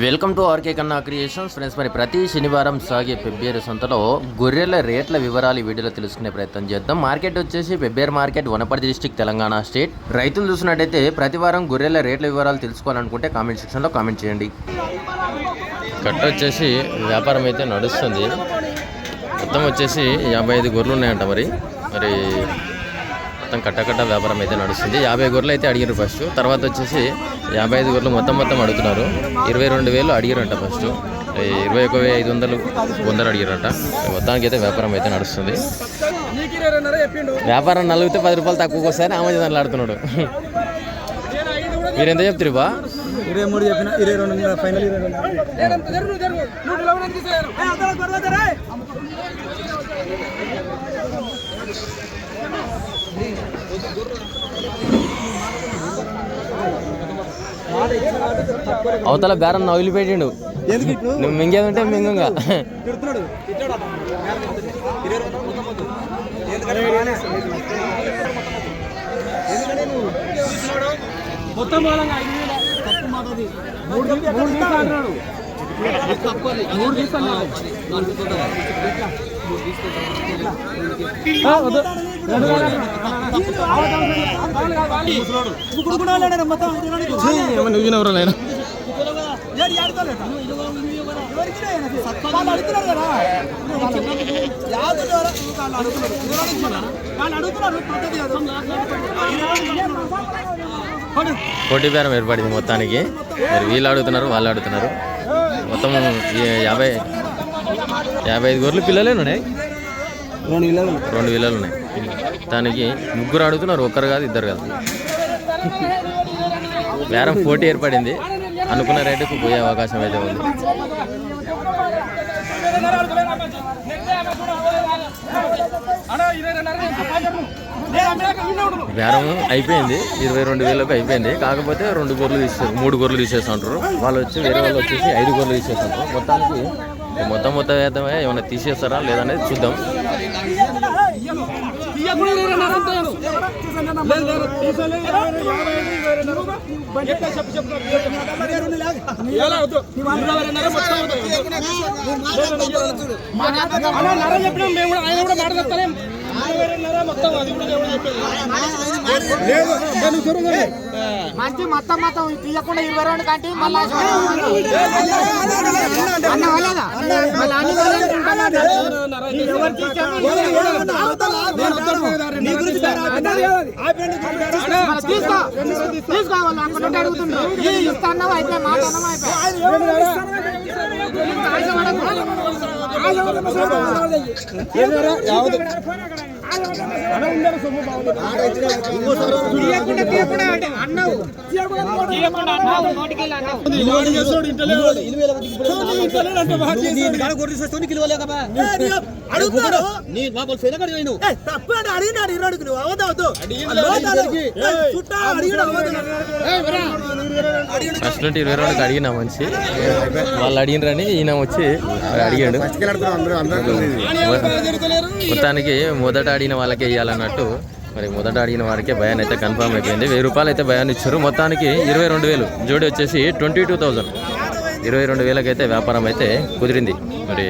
Welcome to RK Kanna creations. Friends మరి ప్రతి శనివారం సాగే ఫిబ్రవరి సంతలో గొర్రెల రేట్ల వివరాలు వీడియోలో తెలుసుకునే ప్రయత్నం చేద్దాం. మార్కెట్ వచ్చేసి ఫిబ్రవరి market Wanaparthy district Telangana state. రైతులు చూసినట్టయితే ప్రతి వారం గొర్రెల రేట్ల వివరాలు తెలుసుకోవాలనుకుంటే కామెంట్ సెక్షన్లో కామెంట్ చేయండి. కట్ట వచ్చేసి వ్యాపారం అయితే నడుస్తుంది. మొత్తం వచ్చేసి యాభై ఐదు గొర్రెలు ఉన్నాయంట మరి. మరి మొత్తం కట్టకట్ట వ్యాపారం అయితే నడుస్తుంది. యాభై గొర్రెలు అయితే అడిగారు ఫస్ట్ తర్వాత వచ్చేసి యాభై ఐదు గొర్రెలు మొత్తం మొత్తం అడుగుతున్నారు. ఇరవై రెండు వేలు అడిగారంట ఫస్ట్ ఇరవై ఒక ఐదు వందలు వందలు అడిగారంట మొత్తానికి అయితే వ్యాపారం అయితే నడుస్తుంది. వ్యాపారం నలిగితే పది రూపాయలు తక్కువకి వస్తాయని ఆమె ఆడుతున్నాడు. మీరు ఎంత చెప్తారు బా? ఇరవై మూడు చెప్పిన ఇరవై రెండు ఫైనల్ ఇరవై రెండు. అవతల బేరం వదిలిపెట్టిండు నువ్వు మింగేదంటే మింగంగా. మొత్తం మూడు మూడు నువ్వు నేను అడుగుతున్నారు కదా అడుగుతున్నారు. వాళ్ళు అడుగుతున్నారు పద్ధతి పోటీ బేరం ఏర్పడింది మొత్తానికి మరి వీళ్ళు అడుగుతున్నారు వాళ్ళు అడుగుతున్నారు మొత్తం యాభై యాభై ఐదు గొర్రెలు పిల్లలే ఉన్నాయి? రెండు ఇళ్ళు రెండు పిల్లలు ఉన్నాయి. దానికి ముగ్గురు అడుగుతున్నారు ఒక్కరు కాదు ఇద్దరు కాదు. బేరం పోటీ ఏర్పడింది. అనుకున్న రేటుకు పోయే అవకాశం అయితే ఉంది. బేరం అయిపోయింది. ఇరవై రెండు వేలకు అయిపోయింది. కాకపోతే రెండు గొర్రెలు తీసేసారు మూడు గొర్రెలు తీసేస్తుంటారు వాళ్ళు వచ్చి వేరే వాళ్ళు వచ్చేసి ఐదు గొర్రెలు తీసేస్తుంటారు మొత్తానికి మొత్తం మొత్తం వేద్దామే ఏమైనా తీసేస్తారా? లేదనేది చూద్దాం. మంచి మేము మొత్తం తీయకుండా ఇరవై రెండు కంటే మళ్ళీ మళ్ళీ అనుకుంటున్నారు. ఈ ఎవరు తీసామో ఇరవై రెండు. మళ్ళీ తీసుకో తీసుకో వాళ్ళు అక్కడ నుండి అడుగుతుండ్రు అయిపోయి మాట అయిపోయి తీయకుండా అడిగినాడు ఇరవై నువ్వు అవద్దు ఫస్ట్ నుండి ఇరవై రెండుకి అడిగిన మనిషి. వాళ్ళు అడిగినరని ఈయన వచ్చి అడిగాడు. మొత్తానికి మొదట అడిగిన వాళ్ళకే ఇవ్వాలన్నట్టు మరి మొదట అడిగిన వారికే భయాన్ అయితే కన్ఫర్మ్ అయిపోయింది వెయ్యి రూపాయలు అయితే భయాన్ని ఇచ్చారు మొత్తానికి ఇరవై రెండు వేలు జోడి వచ్చేసి ట్వంటీ టూ థౌజండ్ ఇరవై రెండు వేలకైతే వ్యాపారం అయితే కుదిరింది మరి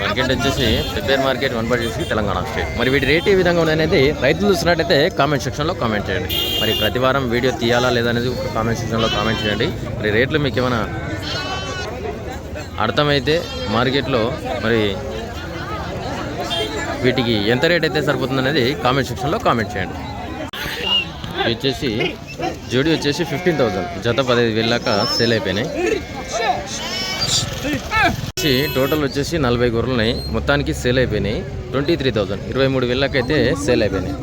మార్కెట్ వచ్చేసి prepare market one Telangana state. మరి వీటి రేట్ ఏ విధంగా ఉందనేది రైతులు చూసినట్టయితే కామెంట్ సెక్షన్లో కామెంట్ చేయండి. మరి ప్రతి వారం వీడియో తీయాలా లేదనేది కామెంట్ సెక్షన్లో కామెంట్ చేయండి. మరి రేట్లు మీకు ఏమైనా అర్థమైతే మార్కెట్లో మరి వీటికి ఎంత రేట్ అయితే సరిపోతుంది అనేది కామెంట్ సెక్షన్లో కామెంట్ చేయండి. వచ్చేసి జోడి వచ్చేసి ఫిఫ్టీన్ థౌజండ్ జత పదహైదు వెళ్ళాక సేల్ అయిపోయినాయి. టోటల్ వచ్చేసి నలభై గొర్రెలు ఉన్నాయి మొత్తానికి సేల్ అయిపోయినాయి. ట్వంటీ త్రీ థౌజండ్ ఇరవై మూడు వేలకైతే సేల్ అయిపోయినాయి.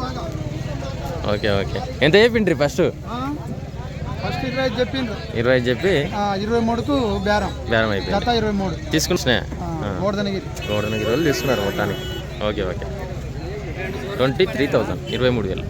Okay okay. ఎంత చెప్పిండ్రి ఫస్ట్ ఫస్ట్ ఇరవై చెప్పిండ్రు. ఇరవై చెప్పి? ఇరవై మూడుకు బేరం. బేరం అయిపోయింది. ఇరవై మూడు. తీసుకున్నా గోడదనగిరి గోడనగిరి రోజులు తీసుకున్నారు మొత్తానికి. Okay okay. Twenty three thousand ఇరవై మూడు వేలు.